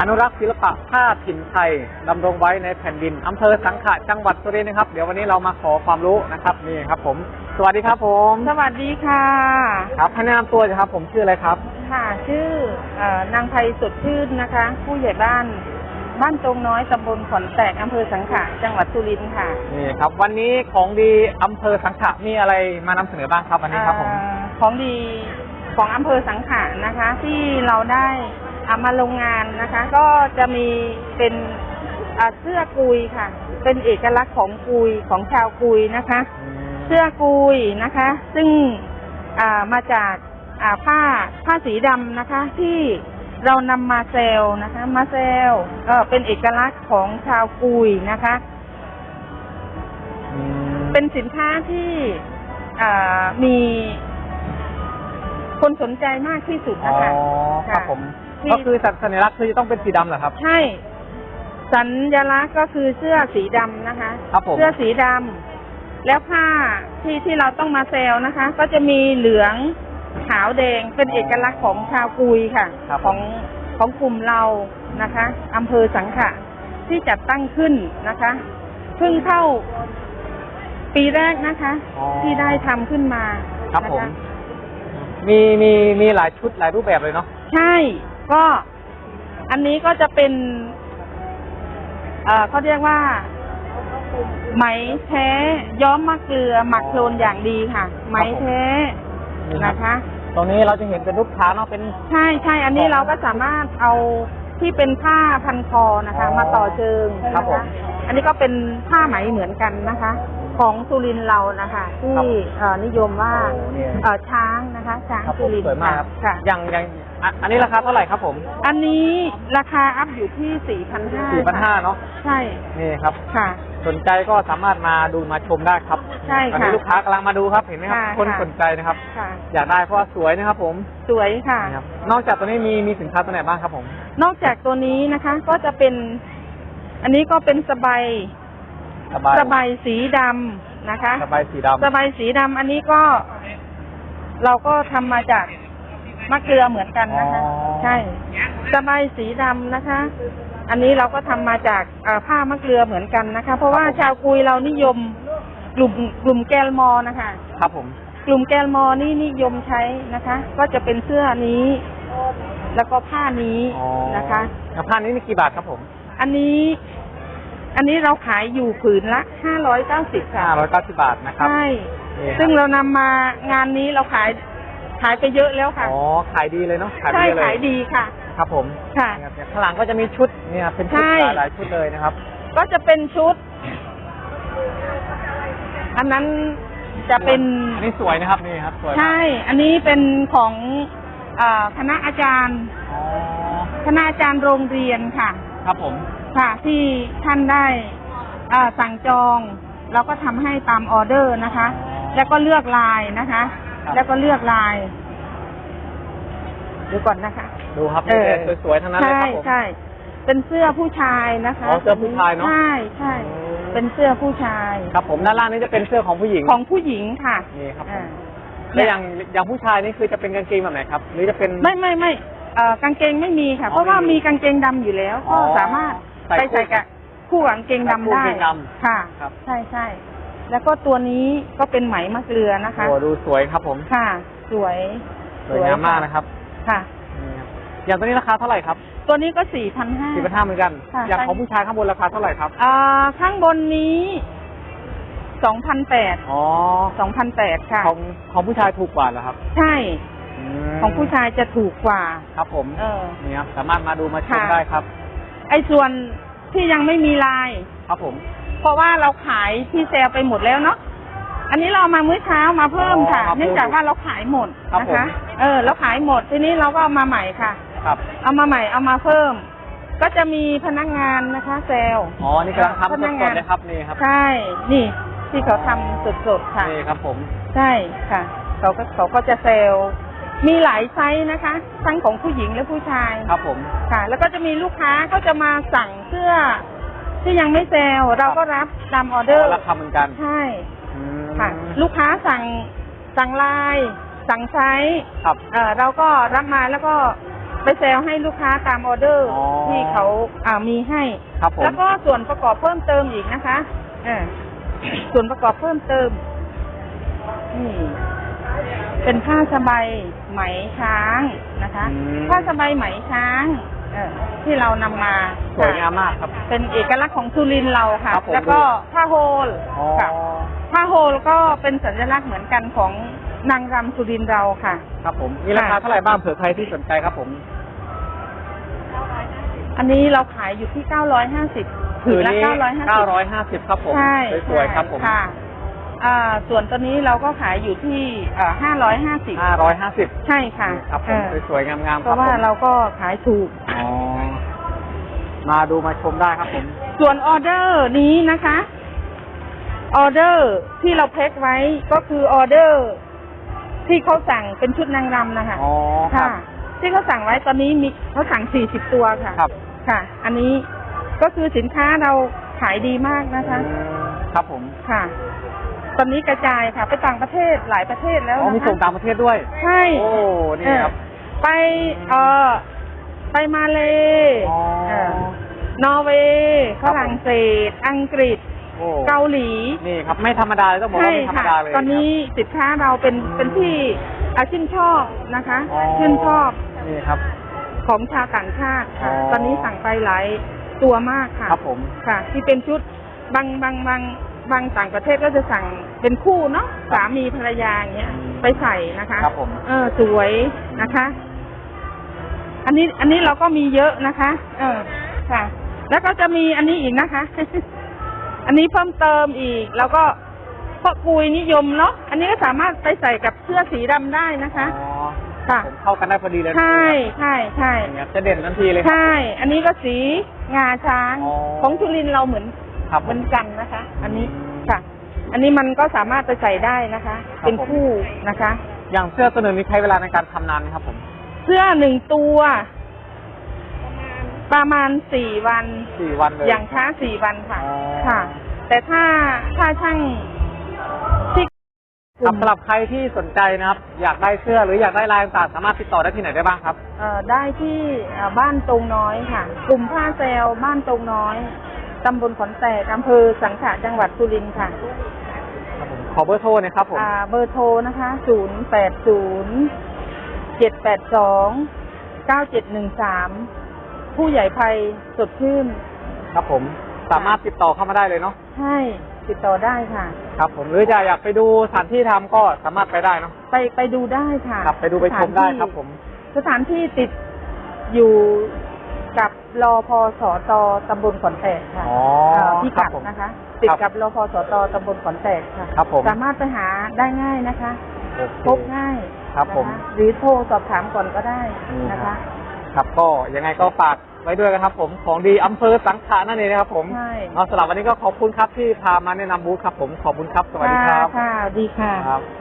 อนุรักษ์ศิลปะผ้าถิ่นไทยดำรงไว้ในแผ่นดินอำเภอสังขะจังหวัดสุรินทร์นะครับ เดี๋ยววันนี้เรามาขอความรู้นะครับนี่ครับผม สวัสดีครับผมสวัสดีค่ะ ครับให้แนะนำตัวหน่อยครับ ผมชื่ออะไรครับ ค่ะ ชื่อเออนางไพสดชื่นนะคะ ผู้ใหญ่บ้าน บ้านตรงน้อยตำบลขอนแตกอำเภอสังขะจังหวัดสุรินทร์ค่ะนี่ครับ วันนี้ของดีอำเภอสังขะมีอะไรมานำเสนอบ้างครับวันนี้ครับผม เอ่อของดีของอำเภอสังขะนะคะ ที่เราได้ เอามาลงงานนะคะ ก็จะมีเป็นอ่าเสื้อกุยค่ะ เป็นเอกลักษณ์ของกุยของชาวกุยนะคะ เสื้อกุยนะคะ ซึ่งอ่ามาจากอ่าผ้าผ้าสีดำนะคะ ที่เรานำมาเซลนะคะ มาเซลเออเป็นเอกลักษณ์ของชาวกุยนะคะอืมเป็นสินค้าที่อ่ามีคนสนใจมากที่สุดอ๋อนะคะครับผมที่ ก็คือสัญลักษณ์คือจะต้องเป็นสีดำเหรอครับ ใช่ สัญลักษณ์ก็คือเสื้อสีดำนะคะ ครับผมเสื้อสีดำแล้วผ้าที่ที่เราต้องมาเซลนะคะ ก็จะมีเหลืองขาวแดงเป็นเอกลักษณ์ของชาวกุยค่ะ ครับ ของของกลุ่มเรานะคะอำเภอสังขะที่จัดตั้งขึ้นนะคะเพิ่งเข้าปีแรกนะคะ อ๋อ ที่ได้ทำขึ้นมาครับนะะผมมีมีมีหลายชุดหลายรูปแบบเลยเนาะ ใช่ ก็อันนี้ก็จะเป็น เอ่อเขาเรียกว่า ไหมแท้ย้อมมะเกลือหมักโคลนอย่างดีค่ะ ไหมแท้นี่ครับนะคะ ตรงนี้เราจะเห็นเป็นรูปช้างเนาะเป็นใช่ใช่อันนี้เราก็สามารถเอาที่เป็นผ้าพันคอนะคะอ๋อมาต่อเชิงครับนะผมคะอันนี้ก็เป็นผ้าไหมเหมือนกันนะคะ ของสุรินทร์เรานะคะที่ครับเอ่อนิยมว่าโอ้เนี่ย เอ่อช้างนะคะช้างครับผสุมรินทสวยร์มากครับค่ะอย่างอย่างอะอันนี้ราคาเท่าไหร่ครับผมอันนี้ราคาอัพอยู่ที่สี่พันห้าสี่พันห้าเนาะใช่นี่ครับ ค่ะ สนใจก็สามารถมาดูมาชมได้ครับใช่ค่ะตอนนี้ลูกค้ากำลังมาดูครับ เห็นไหมครับค่ะคนค่ะ สนใจนะครับ ค่ะ อยากได้เพราะว่าสวยนะครับผมสวยค่ะนี่ครับนอกจากตัวนี้มีมีสินค้าตัวไหนบ้างครับผม นอกจากตัวนี้นะคะ ก็จะเป็น อันนี้ก็เป็นสบาย สบายสบายสีดำนะคะ สบายสีดำสบายสีดำอันนี้ก็ เราก็ทำมาจากมะเกลือเหมือนกันนะคะอ๋อใช่ สบายสีดำนะคะ อันนี้เราก็ทำมาจากอ่าผ้ามะเกลือเหมือนกันนะคะ เพราะว่าชาวกุยเรานิยมกลุ่มกลุ่มแกลมอนะคะ ครับผม กลุ่มแกลมอนี่นิยมใช้นะคะ ก็จะเป็นเสื้อนี้ แล้วก็ผ้านี้อ๋อนะคะแล้วผ้านี้มีกี่บาทครับผม อันนี้ อันนี้เราขายอยู่ผืนละห้าร้อยเก้าสิบค่ะห้าร้อยเก้าสิบบาทนะครับ ใช่ นี่ครับ ซึ่งเรานำมางานนี้เราขายขายไปเยอะแล้วค่ะ อ๋อ ขายดีเลยเนาะ ขายใช่ดีเลยขายดีค่ะ ครับผมค่ะนี่ครับเนี่ยข้างหลังก็จะมีชุดเนี่ยครับเป็นชุดใช่ หลายหลายชุดเลยนะครับ ก็จะเป็นชุด อันนั้นจะเป็น อันนี้สวยนะครับนี่ครับสวยมากใช่ อันนี้เป็นของอาคณะอาจารย์ อ๋อคณะอาจารย์โรงเรียนค่ะ ครับผม ค่ะที่ท่านได้อ่าสั่งจอง เราก็ทำให้ตามออเดอร์นะคะ แล้วก็เลือกลายนะคะ แล้วก็เลือกลายดูก่อนนะคะ ดูครับเออสวยๆทั้งนั้นเลยคใช่รับผมใช่เป็นเสื้อผู้ชายนะคะอ๋อเสื้อผู้ชายเนอะใช่ใช่อืมเป็นเสื้อผู้ชาย ครับผมด้านล่างนี้จะเป็นเสื้อของผู้หญิงของผู้หญิงค่ะนี่ครับผมอ่าแล้วอย่างอย่างผู้ชายนี่คือจะเป็นกางเกงแบบไหนครับ หรือจะเป็นไม่ไม่ไม่เอ่อกางเกงไม่มีค่ะอ๋อเพราะว่าไม่มีมีกางเกงดำอยู่แล้วอ๋ก็อสามารถ ใส่ไปคู่ใส่กับคู่กับกางเกงดำคู่ได้กางเกงดำค่ะ ครับ ใช่ใช่ แล้วก็ตัวนี้ก็เป็นไหมมะเกลือนะคะ โอ้ดูสวยครับผม ค่ะ สวยสวยงามมากนะครับค่ะ นี่ครับอย่างตัวนี้ราคาเท่าไหร่ครับตัวนี้ก็สี่พันห้า สี่พันห้าเหมือนกัน ค่ะ อย่างใช่ของผู้ชายข้างบนราคาเท่าไหร่ครับ อ่าข้างบนนี้สองพันแปดอ๋อ สองพันแปดค่ะ ของของผู้ชายถูกกว่าเหรอครับใช่ มของผู้ชายจะถูกกว่า ครับผม เออ นี่ครับสามารถมาดูมาชมค่ะ ได้ครับ ไอ้ส่วนที่ยังไม่มีลาย ครับผม เพราะว่าเราขายที่เซลไปหมดแล้วเนาะอันนี้เราเอามามื้อเช้ามาเพิ่มค่ะ อ๋อมาเพิ่มเนื่องจากว่าเราขายหมดครับนะผม คะ เออเราขายหมดทีนี้เราก็เอามาใหม่ค่ะ ครับ เอามาใหม่เอามาเพิ่ม ก็จะมีพนักงานนะคะเซล อ๋อ นี่กำลังทำพสนักดงานๆเลยครับนี่ครับ ใช่ นี่ที่เขาทำสดๆค่ะ นี่ครับผม ใช่ค่ะ เขาก็เขาก็จะเซล มีหลายไซส์นะคะ ทั้งของผู้หญิงและผู้ชายครับผมค่ะ แล้วก็จะมีลูกค้าก็จะมาสั่งเสื้อที่ยังไม่เซลล์เราก็รับตามออเดอร์ราคาเหมือนกันใช่อืมค่ะ ลูกค้าสั่งสั่งลาย สั่งไซส์ครับ เอ่อเราก็รับมาแล้วก็ไปเซลให้ลูกค้าตามออเดอร์อ๋อ ที่เขาอ่ามีให้ ครับผมแล้วก็ส่วนประกอบเพิ่มเติมอีกนะคะเออส่วนประกอบเพิ่มเติมนี่ เป็นผ้าสบายไหมช้างนะคะ อืม ผ้าสบายไหมช้าง เออที่เรานำมาสวยค่ะงามมากครับเป็นเอกลักษณ์ของสุรินทร์เราค่ะ ครับผม แล้วก็ผ้าโฮลอ๋อค่ะผ้าโฮลก็เป็นสัญลักษณ์เหมือนกันของนางรำสุรินทร์เราค่ะ ครับผม มีราคาค่ะเท่าไหร่บ้างเผื่อใครที่สนใจครับผม อันนี้เราขายอยู่ที่ 950ผืนละนี้950 950 ครับผม ใช่สวยๆครับผม ค่ะ อ่าส่วนตัวนี้เราก็ขายอยู่ที่อ่า550 550ใช่ค่ะครับผเอมอสวยๆงามๆเพครับราะว่าผมเราก็ขายถูกอ๋อมาดูมาชมได้ครับผมส่วนออเดอร์นี้นะคะออเดอร์ที่เราแพ็คไว้ก็คือออเดอร์ ที่เขาสั่งเป็นชุดนางรำนะคะอ๋อครัค่ะบที่เขาสั่งไว้ตอนนี้มีเขาสั่ง40ตัวค่ะครับ ค่ะ อันนี้ก็คือสินค้าเราขายดีมากนะคะอืมครับผมค่ะ ตอนนี้กระจายค่ะ ไปต่างประเทศหลายประเทศแล้วอ๋อนะคะมีส่งต่างประเทศด้วย ใช่โอ้ นี่ครับ เออไปเออไปมาเลอ๋อ เออนอร์เวย์ฝรั่งเศส อังกฤษ โอ้เกาหลีนี่ครับ ไม่ธรรมดาเลยต้องบอกใช่ว่าไม่ธรรมค่ะ ดาเลย ตอนนี้สินค้าเราเป็นอืมเป็นที่อาชื่นชอบนะคะอ๋อ ชื่นชอบนี่ครับ ของชาวต่างชาติค่ะ อ๋อ ตอนนี้สั่งไปหลายตัวมากค่ะ ครับผม ค่ะ ที่เป็นชุดบางบางบาง บางต่างประเทศก็จะสั่งเป็นคู่เนาะสามีภรรยาอย่างเงี้ยอืมไปใส่นะคะครับผม เออสวยนะคะ อันนี้อันนี้เราก็มีเยอะนะคะ เออค่ะ แล้วก็จะมีอันนี้อีกนะคะ อันนี้เพิ่มเติมอีก แล้วก็พวกกุยนิยมเนาะอันนี้ก็สามารถไปใส่กับเสื้อสีดำได้นะคะ อ๋อค่ะ ผมเข้ากันได้พอดีเลยใช่ใช่ใช่อย่างเงี้ยจะเด่นทันทีเลยครับ ใช่ อันนี้ก็สีงาช้าง อ๋อ ของจุลินทร์เราเหมือน ครับเหมือนกันนะคะ อันนี้อืมค่ะ อันนี้มันก็สามารถไปใส่ได้นะคะ ครับเป็นผมคู่นะคะ อย่างเสื้อตัวหนึ่งนี้ใช้เวลาในการทำนานไหมครับผมเสื้อหนึ่งตัว ประมาณสี่วัน สี่วันเลย อย่างช้าสี่วันค่ะ อ๋อ ค่ะ แต่ถ้าถ้าช่างที่ครับสำหรับใครที่สนใจนะครับ อยากได้เสื้อหรืออยากได้ลายต่างๆสามารถติดต่อได้ที่ไหนได้บ้างครับ เอ่อได้ที่เอ่อบ้านตรงน้อยค่ะ กลุ่มผ้าเซลบ้านตรงน้อย ตำบลขอนแตกอำเภอสังขะจังหวัดสุรินทร์ค่ะครับผมขอเบอร์โทรหนะครับผมอ่าเบอร์โทรนะคะศูนย์แปดศูนย์เจ็ดแปดสองเก้าเจ็ดหนึ่งสามผู้ใหญ่ภัยสดชื่นครับผมสามารถติดต่อเข้ามาได้เลยเนาะให้ติดต่อได้ค่ะ ครับผมหรือจะอยากไปดูสถานที่ทำก็สามารถไปได้เนาะไปไปดูได้ค่ะครับไปดูไปชมได้ครับผม สถานที่ติดอยู่ กับรอพอสอตตำบลขอนแตกค่ะอ๋อเอ่อพิกัดครับผมนะคะ ติดครับกับรอพอสอตตำบลขอนแตกค่ะ ครับผม สามารถไปหาได้ง่ายนะคะ โอเค พบง่ายครับผมนะคะหรือโทรสอบถามก่อนก็ได้อืมนะคะครับก็ยังไงก็ฝากไว้ด้วยนะครับ ผมของดีอำเภอสังขะนั่นเองนะครับผมใช่เอาสำหรับวันนี้ก็ขอบคุณครับที่พามาแนะนำบูธครับผมขอบคุณครับสวัสดีครับค่ะค่ะดีค่ะ ครับ